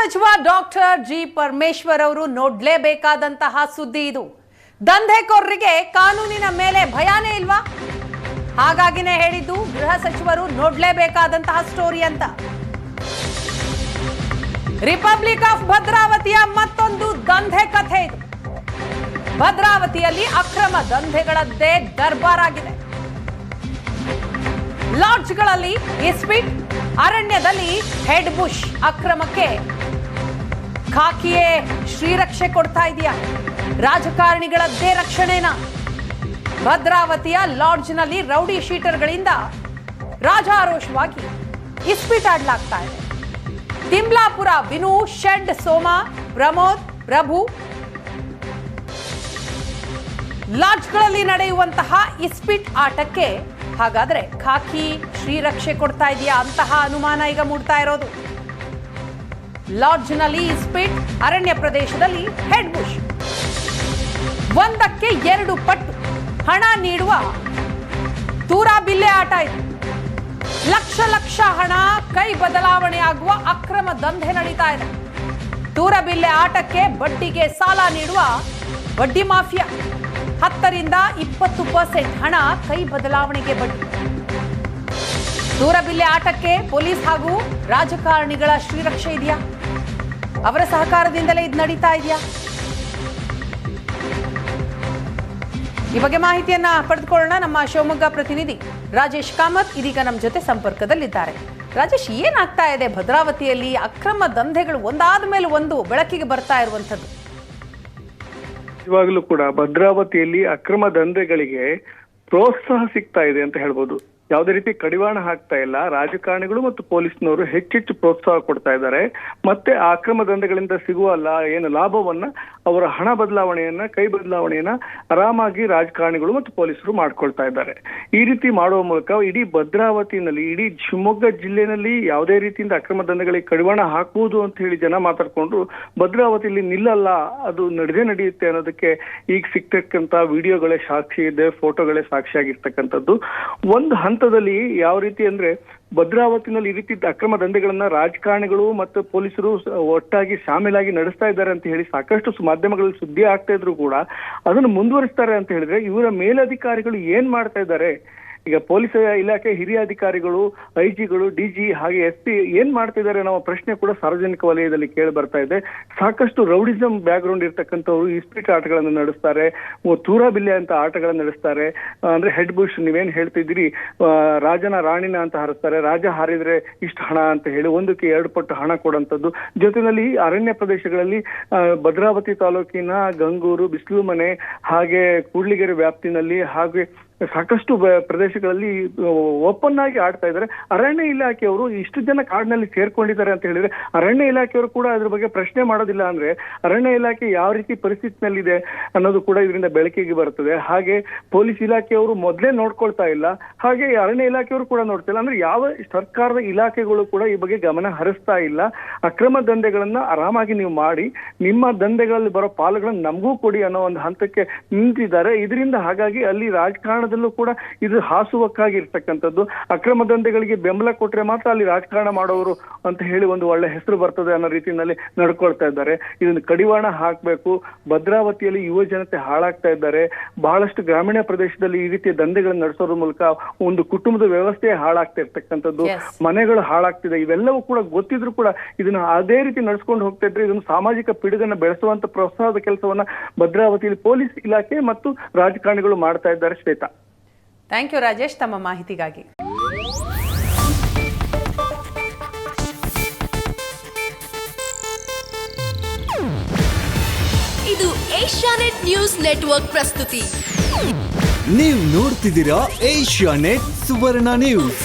ಸಚಿವ doctor G Parameshwar ಅವರು ನೋಡ್ಲೇಬೇಕಾದಂತಹ ಸುದ್ದಿ ಇದು. ದಂಧೆಕೋರರಿಗೆ ಕಾನೂನಿನ ಮೇಲೆ ಭಯಾನೇ ಇಲ್ವಾ? ಹಾಗಾಗಿನೇ ಹೇಳಿದ್ದು ಗೃಹ ಸಚಿವರು ನೋಡ್ಲೇಬೇಕಾದಂತಹ ಸ್ಟೋರಿ ಅಂತ. ರಿಪಬ್ಲಿಕ್ ಆಫ್ ಭದ್ರಾವತಿಯ ಮತ್ತೊಂದು ದಂಧೆ ಕಥೆ ಇದು. ಭದ್ರಾವತಿಯಲ್ಲಿ ಅಕ್ರಮ ದಂಧೆಗಳದ್ದೇ ದರ್ಬಾರ್ ಆಗಿದೆ. ಲಾಡ್ಜ್ಗಳಲ್ಲಿ ಇಸ್ಪಿಟ್, ಅರಣ್ಯದಲ್ಲಿ ಹೆಡ್ ಬುಷ್ ಅಕ್ರಮಕ್ಕೆ ಖಾಕಿಯೇ ಶ್ರೀರಕ್ಷೆ ಕೊಡ್ತಾ ಇದೆಯಾ? ರಾಜಕಾರಣಿಗಳದ್ದೇ ರಕ್ಷಣೆನ? ಭದ್ರಾವತಿಯ ಲಾಡ್ಜ್ನಲ್ಲಿ ರೌಡಿ ಶೀಟರ್ಗಳಿಂದ ರಾಜಾರೋಷವಾಗಿ ಇಸ್ಪಿಟ್ ಆಡ್ಲಾಗ್ತಾ ಇದೆ. ತಿಮ್ಲಾಪುರ ವಿನು ಶೆಡ್ ಸೋಮ, ಪ್ರಮೋದ್, ಪ್ರಭು ಲಾಡ್ಜ್ಗಳಲ್ಲಿ ನಡೆಯುವಂತಹ ಇಸ್ಪಿಟ್ ಆಟಕ್ಕೆ ಹಾಗಾದ್ರೆ ಖಾಕಿ ಶ್ರೀರಕ್ಷೆ ಕೊಡ್ತಾ ಇದೆಯಾ ಅಂತಹ ಅನುಮಾನ ಈಗ ಮೂಡ್ತಾ ಇರೋದು. ಲಾಡ್ಜ್ನಲ್ಲಿ ಸ್ಪಿಟ್, ಅರಣ್ಯ ಪ್ರದೇಶದಲ್ಲಿ ಹೆಡ್ ಬುಷ್ ಒಂದಕ್ಕೆ ಎರಡು ಪಟ್ಟು. ಹಣ ನೀಡುವ ತೂರಾ ಬಿಲ್ಲೆ ಆಟ ಇದೆ. ಲಕ್ಷ ಲಕ್ಷ ಹಣ, ಕೈ ಬದಲಾವಣೆ ಆಗುವ ಅಕ್ರಮ ದಂಧೆ ನಡೀತಾ ಇದೆ. ದೂರ ಬಿಲ್ಲೆ ಆಟಕ್ಕೆ ಬಡ್ಡಿಗೆ ಸಾಲ ನೀಡುವ ಬಡ್ಡಿ ಮಾಫಿಯಾ. ಹತ್ತರಿಂದ ಇಪ್ಪತ್ತು ಪರ್ಸೆಂಟ್ ಹಣ, ಕೈ ಬದಲಾವಣೆಗೆ ಬಡ್ಡಿ. ದೂರ ಬಿಲ್ಲೆ ಆಟಕ್ಕೆ ಪೊಲೀಸ್ ಹಾಗೂ ರಾಜಕಾರಣಿಗಳ ಶ್ರೀರಕ್ಷೆ ಇದೆಯಾ? ಅವರ ಸಹಕಾರದಿಂದಲೇ ಇದು ನಡೀತಾ ಇದೆಯಾ? ಈ ಬಗ್ಗೆ ಮಾಹಿತಿಯನ್ನ ಪಡೆದುಕೊಳ್ಳೋಣ ನಮ್ಮ ಶಿವಮೊಗ್ಗ ಪ್ರತಿನಿಧಿ ರಾಜೇಶ್ ಕಾಮತ್ ಇದೀಗ ನಮ್ಮ ಜೊತೆ ಸಂಪರ್ಕದಲ್ಲಿದ್ದಾರೆ. ರಾಜೇಶ್, ಏನಾಗ್ತಾ ಇದೆ ಭದ್ರಾವತಿಯಲ್ಲಿ ಅಕ್ರಮ ದಂಧೆಗಳು ಒಂದಾದ ಮೇಲೆ ಒಂದು ಬೆಳಕಿಗೆ ಬರ್ತಾ ಇರುವಂತದ್ದು ಇವಾಗಲೂ ಕೂಡ ಭದ್ರಾವತಿಯಲ್ಲಿ ಅಕ್ರಮ ದಂಧೆಗಳಿಗೆ ಪ್ರೋತ್ಸಾಹ ಸಿಗ್ತಾ ಇದೆ ಅಂತ ಹೇಳ್ಬೋದು. ಯಾವುದೇ ರೀತಿ ಕಡಿವಾಣ ಹಾಕ್ತಾ ಇಲ್ಲ. ರಾಜಕಾರಣಿಗಳು ಮತ್ತು ಪೊಲೀಸ್ನವರು ಹೆಚ್ಚೆಚ್ಚು ಪ್ರೋತ್ಸಾಹ ಕೊಡ್ತಾ ಇದ್ದಾರೆ. ಮತ್ತೆ ಆ ಅಕ್ರಮ ದಂಧೆಗಳಿಂದ ಸಿಗುವ ಏನು ಲಾಭವನ್ನ ಅವರ ಹಣ ಬದಲಾವಣೆಯನ್ನ, ಕೈ ಬದಲಾವಣೆಯನ್ನ ಆರಾಮಾಗಿ ರಾಜಕಾರಣಿಗಳು ಮತ್ತು ಪೊಲೀಸರು ಮಾಡ್ಕೊಳ್ತಾ ಇದ್ದಾರೆ. ಈ ರೀತಿ ಮಾಡುವ ಮೂಲಕ ಇಡೀ ಭದ್ರಾವತಿನಲ್ಲಿ, ಇಡೀ ಶಿವಮೊಗ್ಗ ಜಿಲ್ಲೆನಲ್ಲಿ ಯಾವುದೇ ರೀತಿಯಿಂದ ಅಕ್ರಮ ದಂಧೆಗಳಿಗೆ ಕಡಿವಾಣ ಹಾಕುವುದು ಅಂತ ಹೇಳಿ ಜನ ಮಾತಾಡ್ಕೊಂಡ್ರು ಭದ್ರಾವತಿಯಲ್ಲಿ ನಿಲ್ಲಲ್ಲ, ಅದು ನಡೆದೇ ನಡೆಯುತ್ತೆ ಅನ್ನೋದಕ್ಕೆ ಈಗ ಸಿಗ್ತಕ್ಕಂತ ವಿಡಿಯೋಗಳೇ ಸಾಕ್ಷಿ ಇದೆ, ಫೋಟೋಗಳೇ ಸಾಕ್ಷಿಯಾಗಿರ್ತಕ್ಕಂಥದ್ದು ಒಂದು ಹಂತದಲ್ಲಿ ಯಾವ ರೀತಿ ಅಂದ್ರೆ ಭದ್ರಾವತಿನಲ್ಲಿ ಈ ರೀತಿ ಅಕ್ರಮ ದಂಧೆಗಳನ್ನ ರಾಜಕಾರಣಿಗಳು ಮತ್ತು ಪೊಲೀಸರು ಒಟ್ಟಾಗಿ ಶಾಮೀಲಾಗಿ ನಡೆಸ್ತಾ ಇದ್ದಾರೆ ಅಂತ ಹೇಳಿ ಸಾಕಷ್ಟು ಮಾಧ್ಯಮಗಳಲ್ಲಿ ಸುದ್ದಿ ಆಗ್ತಾ ಇದ್ರು ಕೂಡ ಅದನ್ನು ಮುಂದುವರಿಸ್ತಾರೆ ಅಂತ ಹೇಳಿದ್ರೆ ಇವರ ಮೇಲಧಿಕಾರಿಗಳು ಏನ್ ಮಾಡ್ತಾ ಇದ್ದಾರೆ ಈಗ ಪೊಲೀಸ್ ಇಲಾಖೆ ಹಿರಿಯ ಅಧಿಕಾರಿಗಳು, ಐಜಿಗಳು, ಡಿಜಿ ಹಾಗೆ ಎಸ್ ಪಿ ಏನ್ ಮಾಡ್ತಿದ್ದಾರೆ ಅನ್ನೋ ಪ್ರಶ್ನೆ ಕೂಡ ಸಾರ್ವಜನಿಕ ವಲಯದಲ್ಲಿ ಕೇಳಿ ಬರ್ತಾ ಇದೆ. ಸಾಕಷ್ಟು ರೌಡಿಸಂ ಬ್ಯಾಕ್ ಗ್ರೌಂಡ್ ಇರ್ತಕ್ಕಂಥವ್ರು ಇಸ್ಪೀಟ್ ಆಟಗಳನ್ನು ನಡೆಸ್ತಾರೆ. ಓ, ತೂರಾ ಬಿಲ್ಲೆ ಅಂತ ಆಟಗಳನ್ನು ನಡೆಸ್ತಾರೆ. ಅಂದ್ರೆ ಹೆಡ್ ಬುಷ್ ನೀವೇನ್ ಹೇಳ್ತಿದ್ದೀರಿ? ರಾಜನ ರಾಣಿನ ಅಂತ ಹಾರಿಸ್ತಾರೆ. ರಾಜ ಹಾರಿದ್ರೆ ಇಷ್ಟು ಹಣ ಅಂತ ಹೇಳಿ ಒಂದಕ್ಕೆ ಎರಡು ಪಟ್ಟು ಹಣ ಕೊಡುವಂಥದ್ದು ಜೊತೆಯಲ್ಲಿ ಅರಣ್ಯ ಪ್ರದೇಶಗಳಲ್ಲಿ ಭದ್ರಾವತಿ ತಾಲೂಕಿನ ಗಂಗೂರು ಬಿಸಿಲು ಮನೆ ಹಾಗೆ ಕೂಡ್ಲಿಗೆರೆ ವ್ಯಾಪ್ತಿನಲ್ಲಿ ಹಾಗೆ ಸಾಕಷ್ಟು ಪ್ರದೇಶಗಳಲ್ಲಿ ಓಪನ್ ಆಗಿ ಆಡ್ತಾ ಇದ್ದಾರೆ. ಅರಣ್ಯ ಇಲಾಖೆಯವರು ಇಷ್ಟು ಜನ ಕಾಡಿನಲ್ಲಿ ಸೇರ್ಕೊಂಡಿದ್ದಾರೆ ಅಂತ ಹೇಳಿದ್ರೆ, ಅರಣ್ಯ ಇಲಾಖೆಯವರು ಕೂಡ ಅದ್ರ ಬಗ್ಗೆ ಪ್ರಶ್ನೆ ಮಾಡೋದಿಲ್ಲ ಅಂದ್ರೆ, ಅರಣ್ಯ ಇಲಾಖೆ ಯಾವ ರೀತಿ ಪರಿಸ್ಥಿತಿನಲ್ಲಿದೆ ಅನ್ನೋದು ಕೂಡ ಇದರಿಂದ ಬೆಳಕಿಗೆ ಬರ್ತದೆ. ಹಾಗೆ ಪೊಲೀಸ್ ಇಲಾಖೆಯವರು ಮೊದಲೇ ನೋಡ್ಕೊಳ್ತಾ ಇಲ್ಲ. ಹಾಗೆ ಅರಣ್ಯ ಇಲಾಖೆಯವರು ಕೂಡ ನೋಡ್ತಾ ಇಲ್ಲ. ಅಂದ್ರೆ ಯಾವ ಸರ್ಕಾರದ ಇಲಾಖೆಗಳು ಕೂಡ ಈ ಬಗ್ಗೆ ಗಮನ ಹರಿಸ್ತಾ ಇಲ್ಲ. ಅಕ್ರಮ ದಂಧೆಗಳನ್ನ ಆರಾಮಾಗಿ ನೀವು ಮಾಡಿ, ನಿಮ್ಮ ದಂಧೆಗಳಲ್ಲಿ ಬರೋ ಪಾಲುಗಳನ್ನ ನಮಗೂ ಕೊಡಿ ಅನ್ನೋ ಒಂದು ಹಂತಕ್ಕೆ ನಿಂತಿದ್ದಾರೆ. ಇದರಿಂದ ಹಾಗಾಗಿ ಅಲ್ಲಿ ರಾಜಕಾರಣದಲ್ಲೂ ಕೂಡ ಇದು ಹಾಸುವಕ್ಕಾಗಿ ಇರ್ತಕ್ಕಂಥದ್ದು ಅಕ್ರಮ ದಂಧೆಗಳಿಗೆ ಬೆಂಬಲ ಕೊಟ್ರೆ ಮಾತ್ರ ಅಲ್ಲಿ ರಾಜಕಾರಣ ಮಾಡೋರು ಅಂತ ಹೇಳಿ ಒಂದು ಒಳ್ಳೆ ಹೆಸರು ಬರ್ತದೆ ಅನ್ನೋ ರೀತಿಯಲ್ಲಿ ನಡ್ಕೊಳ್ತಾ ಇದ್ದಾರೆ. ಇದನ್ನು ಕಡಿವಾಣ ಹಾಕಬೇಕು. ಭದ್ರಾವತಿಯಲ್ಲಿ ಯುವ ಜನತೆ ಹಾಳಾಗ್ತಾ ಇದ್ದಾರೆ. ಬಹಳಷ್ಟು ಗ್ರಾಮೀಣ ಪ್ರದೇಶದಲ್ಲಿ ಈ ರೀತಿಯ ದಂಧೆಗಳನ್ನು ನಡೆಸೋದ್ರ ಮೂಲಕ ಒಂದು ಕುಟುಂಬದ ವ್ಯವಸ್ಥೆ ಹಾಳಾಗ್ತಾ ಇರ್ತಕ್ಕಂಥದ್ದು. ಮನೆಗಳು ಹಾಳಾಗ್ತಿದೆ. ಇವೆಲ್ಲವೂ ಕೂಡ ಗೊತ್ತಿದ್ರು ಕೂಡ ಇದನ್ನ ಅದೇ ರೀತಿ ನಡ್ಸ್ಕೊಂಡು ಹೋಗ್ತಾ ಇದ್ರೆ ಇದನ್ನು ಸಾಮಾಜಿಕ ಪಿಡುಗನ್ನ ಬೆಳೆಸುವಂತ ಪ್ರೋತ್ಸಾಹದ ಕೆಲಸವನ್ನ ಭದ್ರಾವತಿಯಲ್ಲಿ ಪೊಲೀಸ್ ಇಲಾಖೆ ಮತ್ತು ರಾಜಕಾರಣಿಗಳು ಮಾಡ್ತಾ ಇದ್ದಾರೆ ಶ್ವೇತಾ. ಥ್ಯಾಂಕ್ ಯು ರಾಜೇಶ್ ತಮ್ಮ ಮಾಹಿತಿಗಾಗಿ. ಇದು ಏಷ್ಯಾನೆಟ್ ನ್ಯೂಸ್ ನೆಟ್ವರ್ಕ್ ಪ್ರಸ್ತುತಿ. ನೀವು ನೋಡ್ತಿದ್ದೀರಾ ಏಷ್ಯಾ ನೆಟ್ ಸುವರ್ಣ ನ್ಯೂಸ್.